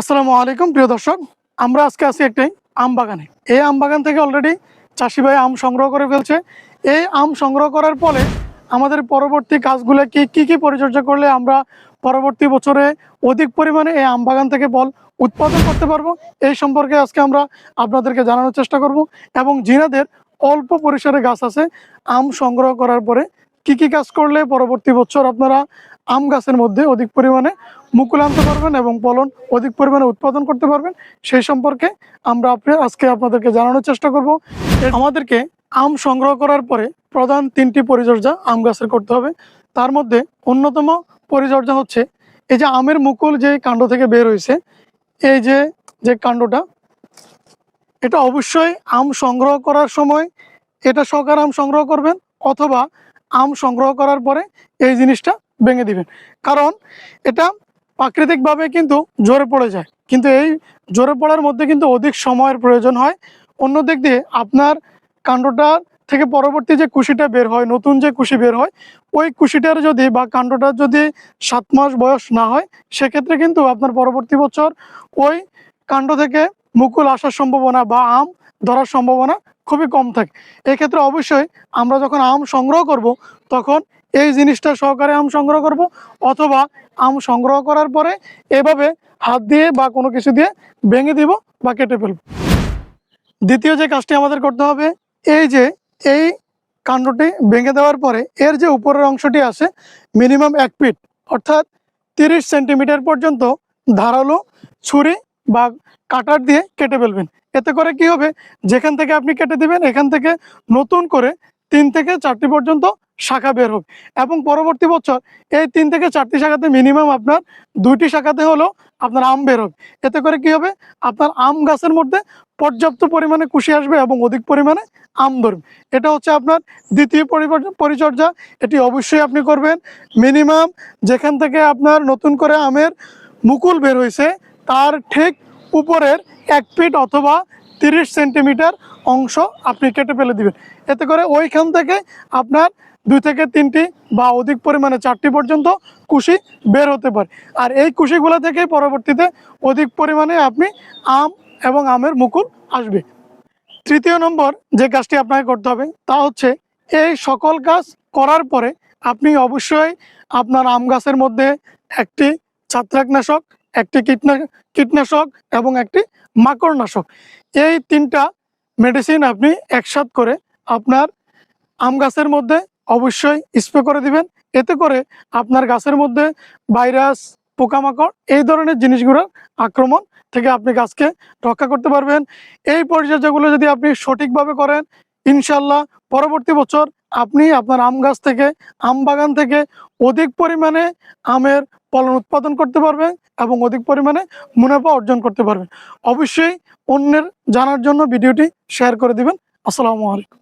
আসসালামু আলাইকুম, প্রিয় দর্শক। আমরা আজকে আছি একটি আম বাগানে। এই আম বাগান থেকে অলরেডি চাষি ভাই আম সংগ্রহ করে ফেলছে। এই আম সংগ্রহ করার ফলে আমাদের পরবর্তী কাজগুলো কি কি কি পরিচর্যা করলে আমরা পরবর্তী বছরে অধিক পরিমাণে এই আম বাগান থেকে ফল উৎপাদন করতে পারব? এই সম্পর্কে আজকে আমরা আপনাদেরকে জানানোর চেষ্টা করব। এবং জিনাদের অল্প পরিসরে গাছ আছে, আম সংগ্রহ করার পরে কি কি কাজ করলে পরবর্তী বছর আপনারা আম গাছের মধ্যে অধিক পরিমাণে মুকুল আনতে পারবেন এবং ফলন অধিক পরিমাণে উৎপাদন করতে পারবেন? সেই সম্পর্কে আমরা আপনি আজকে আপনাদেরকে জানানোর চেষ্টা করব। আমাদেরকে আম সংগ্রহ করার পরে প্রধান তিনটি পরিচর্যা আম গাছের করতে হবে। তার মধ্যে অন্যতম পরিচর্যা হচ্ছে এই যে আমের মুকুল যে কাণ্ড থেকে বের হয়েছে, এই যে যে কাণ্ডটা, এটা অবশ্যই আম সংগ্রহ করার সময় এটা সকার আম সংগ্রহ করবেন অথবা আম সংগ্রহ করার পরে এই জিনিসটা ভেঙে দিবেন। কারণ এটা প্রাকৃতিকভাবে কিন্তু জোরে পড়ে যায়। কিন্তু এই জোরে পড়ার মধ্যে কিন্তু অধিক সময়ের প্রয়োজন হয়। অন্য দিক দিয়ে আপনার কাণ্ডটা থেকে পরবর্তী যে কুশিটা বের হয়, নতুন যে কুশি বের হয়, ওই কুশিটার যদি বা কাণ্ডটার যদি সাত মাস বয়স না হয়, সেক্ষেত্রে কিন্তু আপনার পরবর্তী বছর ওই কাণ্ড থেকে মুকুল আসার সম্ভাবনা বা আম ধরার সম্ভাবনা খুবই কম থাকে। এক্ষেত্রে অবশ্যই আমরা যখন আম সংগ্রহ করব, তখন এই জিনিসটা সহকারে আম সংগ্রহ করব অথবা আম সংগ্রহ করার পরে এভাবে হাত দিয়ে বা কোনো কিছু দিয়ে ভেঙে দিব বা কেটে ফেলব। দ্বিতীয় যে কাজটি আমাদের করতে হবে, এই যে এই কাণ্ডটি ভেঙে দেওয়ার পরে এর যে উপরের অংশটি আছে মিনিমাম এক ফিট অর্থাৎ তিরিশ সেন্টিমিটার পর্যন্ত ধারালো ছুরি বা কাটার দিয়ে কেটে ফেলবেন। এতে করে কি হবে? যেখান থেকে আপনি কেটে দিবেন, এখান থেকে নতুন করে তিন থেকে চারটি পর্যন্ত শাখা বের হবে। এবং পরবর্তী বছর এই তিন থেকে চারটি শাখাতে মিনিমাম আপনার দুইটি শাখাতে হলো আপনার আম বের হবে। এতে করে কি হবে? আপনার আম গাছের মধ্যে পর্যাপ্ত পরিমাণে কুশি আসবে এবং অধিক পরিমাণে আম ধরবে। এটা হচ্ছে আপনার দ্বিতীয় পরিচর্যা। এটি অবশ্যই আপনি করবেন। মিনিমাম যেখান থেকে আপনার নতুন করে আমের মুকুল বের হয়েছে তার ঠিক উপরের এক ফিট অথবা তিরিশ সেন্টিমিটার অংশ আপনি কেটে ফেলে দিবেন। এতে করে ওইখান থেকে আপনার দুই থেকে তিনটি বা অধিক পরিমাণে চারটি পর্যন্ত কুশি বের হতে পারে। আর এই কুশিগুলো থেকে পরবর্তীতে অধিক পরিমাণে আপনি আম এবং আমের মুকুল আসবে। তৃতীয় নম্বর যে কাজটি আপনাকে করতে হবে তা হচ্ছে এই সকল কাজ করার পরে আপনি অবশ্যই আপনার আম গাছের মধ্যে একটি ছত্রাকনাশক, একটি কীটনা, কীটনাশক এবং একটি মাকড়নাশক। এই তিনটা মেডিসিন আপনি একসাথ করে আপনার আম গাছের মধ্যে অবশ্যই স্প্রে করে দিবেন। এতে করে আপনার গাছের মধ্যে ভাইরাস পোকামাকড় এই ধরনের জিনিসগুলোর আক্রমণ থেকে আপনি গাছকে রক্ষা করতে পারবেন। এই পরিচর্যাগুলো যদি আপনি সঠিকভাবে করেন ইনশাল্লাহ পরবর্তী বছর আপনি আপনার আম গাছ থেকে, আম বাগান থেকে অধিক পরিমাণে আমের ফলন উৎপাদন করতে পারবেন এবং অধিক পরিমাণে মুনাফা অর্জন করতে পারবেন। অবশ্যই অন্যের জানার জন্য ভিডিওটি শেয়ার করে দিবেন। আসসালামু আলাইকুম।